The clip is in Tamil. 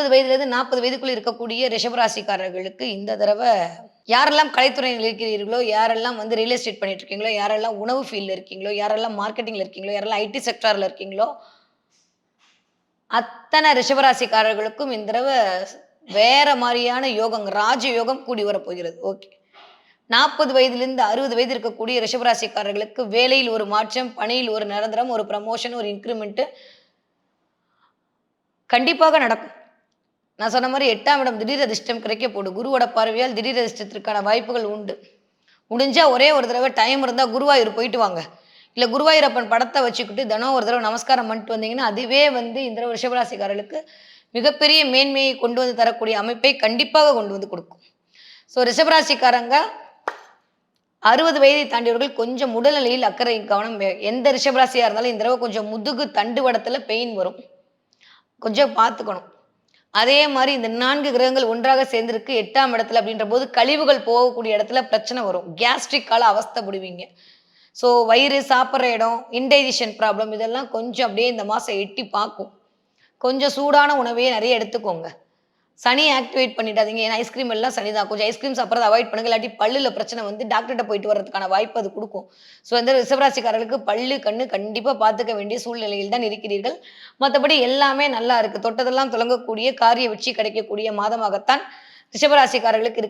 இருபது வயதுலேருந்து நாற்பது வயதுக்குள்ள இருக்கக்கூடிய ரிஷபராசிக்காரர்களுக்கு இந்த தடவை யாரெல்லாம் கலைத்துறையில் இருக்கிறீர்களோ யாரெல்லாம் வந்து ரியல் எஸ்டேட் பண்ணிட்டு இருக்கீங்களோ யாரெல்லாம் உணவு ஃபீல்டில் இருக்கீங்களோ யாரெல்லாம் மார்க்கெட்டிங்கில் இருக்கீங்களோ யாரெல்லாம் ஐடி செக்டாரில் இருக்கீங்களோ அத்தனை ரிஷபராசிக்காரர்களுக்கும் இந்த தடவை வேற மாதிரியான யோகம் ராஜ யோகம் கூடி வரப்போகிறது ஓகே நாற்பது வயதிலிருந்து அறுபது வயது இருக்கக்கூடிய ரிஷபராசிக்காரர்களுக்கு வேலையில் ஒரு மாற்றம் பணியில் ஒரு நிரந்தரம் ஒரு ப்ரமோஷன் ஒரு இன்க்ரிமெண்ட்டு கண்டிப்பாக நடக்கும். நான் சொன்ன மாதிரி எட்டாம் இடம் திடீர் அதிர்ஷ்டம் கிடைக்க போடு குருவோட பார்வையால் திடீர் அதிர்ஷ்டத்திற்கான வாய்ப்புகள் உண்டு. முடிஞ்சா ஒரே ஒரு தடவை டைம் இருந்தால் குருவாயூர் போயிட்டு வாங்க. இல்லை குருவாயூரப்பன் படத்தை வச்சுக்கிட்டு தினம் ஒரு தடவை நமஸ்காரம் பண்ணிட்டு வந்தீங்கன்னா அதுவே வந்து இந்த ரிஷபராசிக்காரர்களுக்கு மிகப்பெரிய மேன்மையை கொண்டு வந்து தரக்கூடிய அமைப்பை கண்டிப்பாக கொண்டு வந்து கொடுக்கும். ஸோ ரிஷபராசிக்காரங்க அறுபது வயதை தாண்டியவர்கள் கொஞ்சம் உடல்நிலையில் அக்கறை கவனம் எந்த ரிஷபராசியாக இருந்தாலும் இந்த தடவை கொஞ்சம் முதுகு தண்டு வடத்தில் பெயின் வரும். கொஞ்சம் பார்த்துக்கணும். அதே மாதிரி இந்த நான்கு கிரகங்கள் ஒன்றாக சேர்ந்திருக்கு எட்டாம் இடத்துல அப்படின்ற போது கழிவுகள் போகக்கூடிய இடத்துல பிரச்சனை வரும். கேஸ்ட்ரிக்கால அவஸ்தைப்படுவீங்க ஸோ வயிறு சாப்பிட்ற இடம் இன்டைஜஷன் ப்ராப்ளம் இதெல்லாம் கொஞ்சம் அப்படியே இந்த மாதம் எட்டி பார்க்கும். கொஞ்சம் சூடான உணவையே நிறைய எடுத்துக்கோங்க. சனியை ஆக்டிவேட் பண்ணிடாதீங்க. ஏன்னா ஐஸ்கிரீம் எல்லாம் சனி தான் கொஞ்சம் ஐஸ்கிரீம் சாப்பிட்றது அவாய்ட் பண்ணுங்க. இல்லாட்டி பல்லுல பிரச்சனை வந்து டாக்டர்கிட்ட போயிட்டு வர்றதுக்கான வாய்ப்பு அது கொடுக்கும். ஸோ வந்து ரிசவராசிக்காரர்களுக்கு பல்லு கண்ணு கண்டிப்பாக பார்த்துக்க வேண்டிய சூழ்நிலையில் தான் இருக்கிறீர்கள். மற்றபடி எல்லாமே நல்லா இருக்குது தொட்டதெல்லாம் தொடங்கக்கூடிய காரிய வெற்றி கிடைக்கக்கூடிய மாதமாகத்தான் ரிஷபராசிக்காரர்களுக்கு இருக்கு.